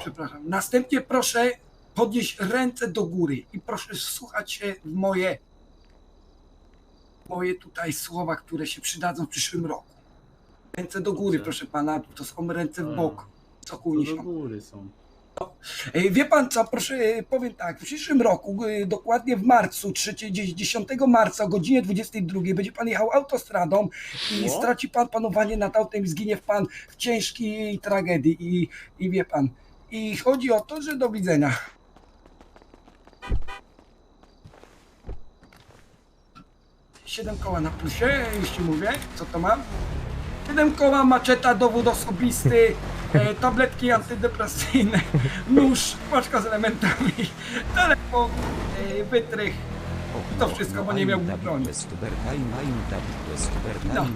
przepraszam. Następnie proszę podnieść ręce do góry i proszę słuchać się w moje, moje tutaj słowa, które się przydadzą w przyszłym roku. Ręce do góry, Dobrze. proszę pana, to są ręce w bok. Co To ku do niesią. góry są. E, Wie pan co, proszę, e, powiem tak, w przyszłym roku, e, dokładnie w marcu, 3, 10 marca o godzinie 22 będzie pan jechał autostradą i O. straci pan panowanie nad autem i zginie pan w ciężkiej tragedii i, i wie pan. I chodzi o to, że do widzenia. Siedem koła na plusie, jeśli mówię, co to mam? Siedem koła, maczeta, dowód osobisty, e, tabletki antydepresyjne, nóż, paczka z elementami, telefon, e, wytrych. To wszystko, bo nie miał broni. No.